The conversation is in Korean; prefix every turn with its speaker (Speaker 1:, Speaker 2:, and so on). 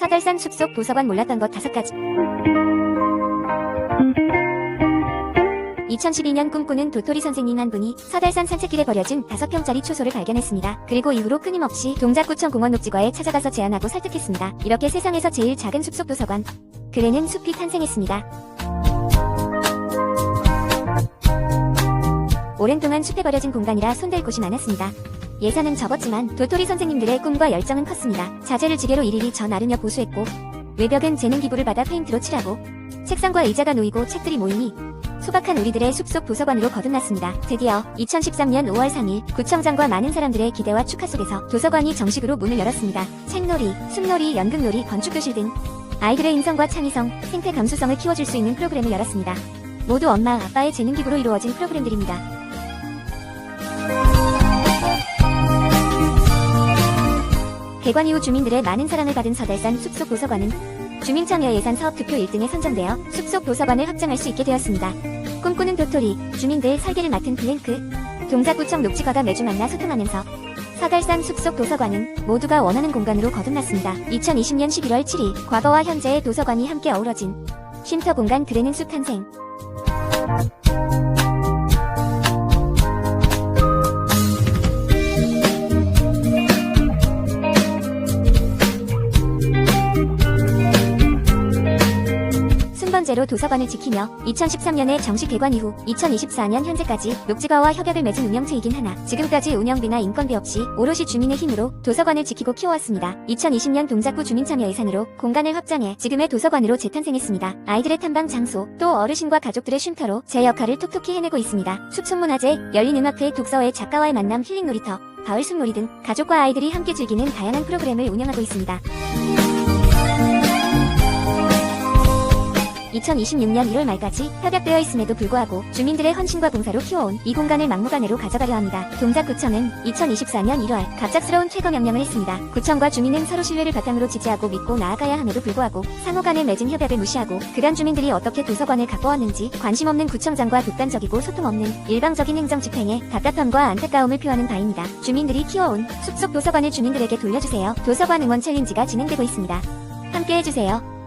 Speaker 1: 서달산 숲속 도서관 몰랐던 것 다섯 가지. 2012년 꿈꾸는 도토리 선생님 한 분이 서달산 산책길에 버려진 5평짜리 초소를 발견했습니다. 그리고 이후로 끊임없이 동작구청 공원 녹지과에 찾아가서 제안하고 설득했습니다. 이렇게 세상에서 제일 작은 숲속 도서관. 그래는 숲이 탄생했습니다. 오랜 동안 숲에 버려진 공간이라 손댈 곳이 많았습니다. 예산은 적었지만 도토리 선생님들의 꿈과 열정은 컸습니다. 자재를 지게로 일일이 저 나르며 보수했고 외벽은 재능 기부를 받아 페인트로 칠하고 책상과 의자가 놓이고 책들이 모이니 소박한 우리들의 숲속 도서관으로 거듭났습니다. 드디어 2013년 5월 3일 구청장과 많은 사람들의 기대와 축하 속에서 도서관이 정식으로 문을 열었습니다. 책놀이, 숲놀이, 연극놀이, 건축교실 등 아이들의 인성과 창의성, 생태 감수성을 키워줄 수 있는 프로그램을 열었습니다. 모두 엄마, 아빠의 재능 기부로 이루어진 프로그램들입니다. 개관 이후 주민들의 많은 사랑을 받은 서달산 숲속 도서관은 주민참여 예산 사업 투표 1등에 선정되어 숲속 도서관을 확장할 수 있게 되었습니다. 꿈꾸는 도토리, 주민들 설계를 맡은 블랭크, 동작구청 녹지과가 매주 만나 소통하면서 서달산 숲속 도서관은 모두가 원하는 공간으로 거듭났습니다. 2020년 11월 7일 과거와 현재의 도서관이 함께 어우러진 쉼터 공간 그레는 숲 탄생 순번제로 도서관을 지키며 2013년에 정식 개관 이후 2024년 현재까지 녹지가와 협약을 맺은 운영체이긴 하나 지금까지 운영비나 인건비 없이 오롯이 주민의 힘으로 도서관을 지키고 키워왔습니다. 2020년 동작구 주민참여 예산으로 공간을 확장해 지금의 도서관으로 재탄생했습니다. 아이들의 탐방 장소 또 어르신과 가족들의 쉼터로 제 역할을 톡톡히 해내고 있습니다. 숲속문화재, 열린음악회, 독서회, 작가와의 만남, 힐링 놀이터, 가을 숲놀이 등 가족과 아이들이 함께 즐기는 다양한 프로그램을 운영하고 있습니다. 2026년 1월 말까지 협약되어 있음에도 불구하고 주민들의 헌신과 봉사로 키워온 이 공간을 막무가내로 가져가려 합니다. 동작구청은 2024년 1월 갑작스러운 퇴거 명령을 했습니다. 구청과 주민은 서로 신뢰를 바탕으로 지지하고 믿고 나아가야 함에도 불구하고 상호 간에 맺은 협약을 무시하고 그간 주민들이 어떻게 도서관을 가꿔왔는지 관심 없는 구청장과 독단적이고 소통 없는 일방적인 행정 집행에 답답함과 안타까움을 표하는 바입니다. 주민들이 키워온 숲속 도서관을 주민들에게 돌려주세요. 도서관 응원 챌린지가 진행되고 있습니다. 함께 해주세요.